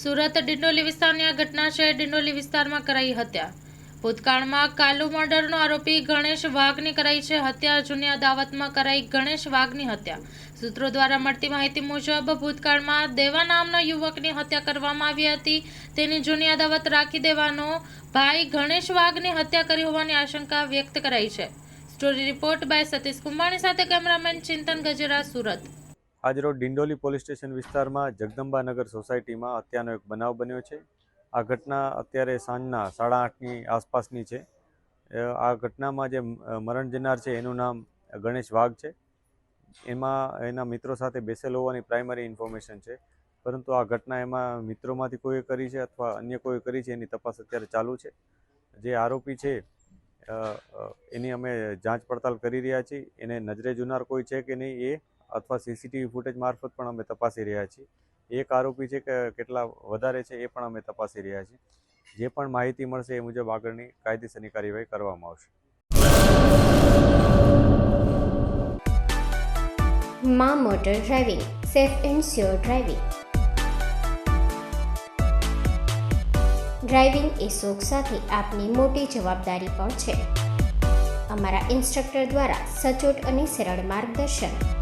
સુરત ડિંડોલી વિસ્તારની આ ઘટના છે. ડિંડોલી વિસ્તારમાં કરાઈ હત્યા. ભૂતકાળમાં કાલુ મર્ડરનો આરોપી ગણેશ વાઘની કરાઈ છે હત્યા. જૂની અદાવતમાં કરાઈ ગણેશ વાઘની હત્યા. સૂત્રો દ્વારા મળતી માહિતી મુજબ, ભૂતકાળમાં દેવા નામના યુવકની હત્યા કરવામાં આવી હતી. તેની જૂની અદાવત રાખી દેવાનો ભાઈ ગણેશ વાઘની હત્યા કરી હોવાની આશંકા વ્યક્ત કરાઈ છે. Story report by Satish Kumbhani સાથે કેમેરામેન ચિંતન ગજેરા, સુરત. આજરોજ ડિંડોલી પોલીસ સ્ટેશન વિસ્તારમાં જગદંબાનગર સોસાયટીમાં હત્યાનો એક બનાવ બન્યો છે. આ ઘટના અત્યારે સાંજના સાડા આઠની આસપાસની છે. આ ઘટનામાં જે મરણ જનાર છે એનું નામ ગણેશ વાઘ છે. એમાં એના મિત્રો સાથે બેસેલ હોવાની પ્રાઇમરી ઇન્ફોર્મેશન છે. પરંતુ આ ઘટના એમાં મિત્રોમાંથી કોઈએ કરી છે અથવા અન્ય કોઈએ કરી છે એની તપાસ અત્યારે ચાલુ છે. જે આરોપી છે એની અમે જાંચ પડતાલ કરી રહ્યા છીએ. એને નજરે જુનાર કોઈ છે કે નહીં એ અથવા સીસીટીવી ફૂટેજ મારફત પણ અમે તપાસી રહ્યા છીએ. એક આરોપી છે કે કેટલા વધારે છે એ પણ અમે તપાસી રહ્યા છીએ. જે પણ માહિતી મળશે એ મુજબ આગળની કાયદેસરની કાર્યવાહી કરવામાં આવશે. મા motor driving, safe and sure driving. Driving એ શોખ સાથે આપની મોટી જવાબદારી પણ છે. અમારા ઇન્સ્ટ્રક્ટર દ્વારા સચોટ અને સરળ માર્ગદર્શન.